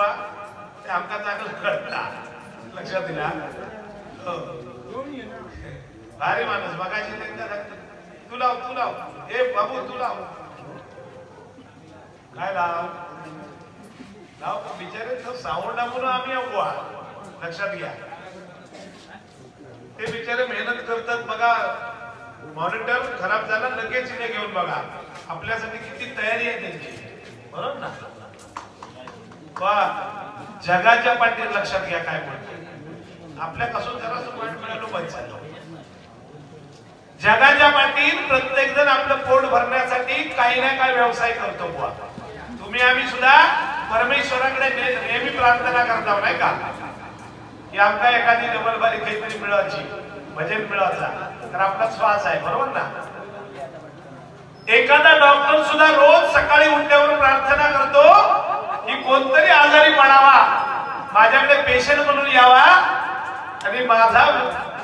बाबा ते आमका चांगलं कळता. लक्षात दिला हो. भारी माणूस बघायची नाही तू लाव तू लाव. ए बाबू तू लाव. काय लाव? लाव बिचारे तो साऊंड म्हणून आम्ही आहो लक्षात घ्या. ते बिचारे मेहनत करतात बघा. मॉनिटर खराब झाला लगेच इथे घेऊन बघा. आपल्यासाठी किती तयारी आहे त्यांची. बरोबर ना? जगाच्या पाठीत लक्षात घ्या काय म्हणतो आपल्यापासून जरा पॉईंट मिळालो पाहिजे जगाच्या पाठीत प्रत्येक जण आपलं पोट भरण्यासाठी काही ना काही व्यवसाय करतो बुवा. तुम्ही आम्ही सुद्धा परमेश्वराकडे नेहमी प्रार्थना करता हो, नाही का? की आमका एखादी डबलबारी काहीतरी मिळवायची भजन मिळवायचा तर आपला श्वास आहे बरोबर ना? एखादा डॉक्टर सुद्धा रोज सकाळी उठल्यावर प्रार्थना करतो की कोणतरी आजारी पडावा माझ्याकडे पेशंट म्हणून यावा आणि माझा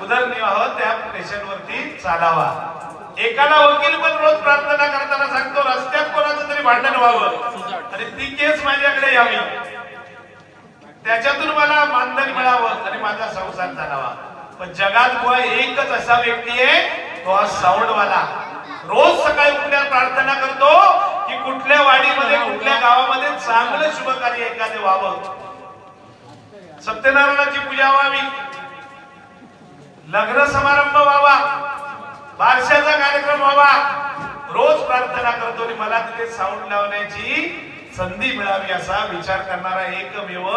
उदरनिर्वाह त्या पेशंट वरती चालावा. एकाला वकील पण रोज प्रार्थना करताना सांगतो रस्त्यात कोणाचं तरी भांडण व्हावं. आणि ती केस माझ्याकडे यावी. त्याच्यातून मला मानधन मिळावं आणि माझा संसार चालावा. पण जगात बुवा एकच असा व्यक्ती आहे तो हा साऊंड वाला रोज सकाळी उठल्या प्रार्थना करतो की कुठल्या वाडीमध्ये कुठल्या गावामध्ये चांगलं शुभ कार्य एखादे व्हावं. सत्यनारायणाची पूजा व्हावी. लग्न समारंभ व्हावा. बारशाचा कार्यक्रम व्हावा. रोज प्रार्थना करतो आणि मला तिथे साऊंड लावण्याची संधी मिळावी असा विचार करणारा एकमेव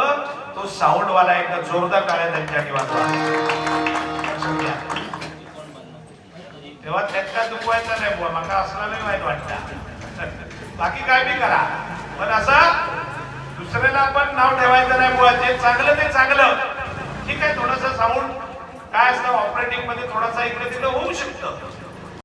तो साऊंड वाला एकदा जोरदार काळ्या त्यांच्या वाजवा तेव्हा त्यात काय दुखवायचा नाही बुवा. माका असला नाही वाईट वाटतं. बाकी काय बी करा. पण असा दुसऱ्याला पण नाव ठेवायचं नाही मुळात जे चांगलं ते चांगलं. ठीक आहे थोडस साऊंड काय असतं ऑपरेटिंगमध्ये थोडासा इकडे तिकडे होऊ शकतं.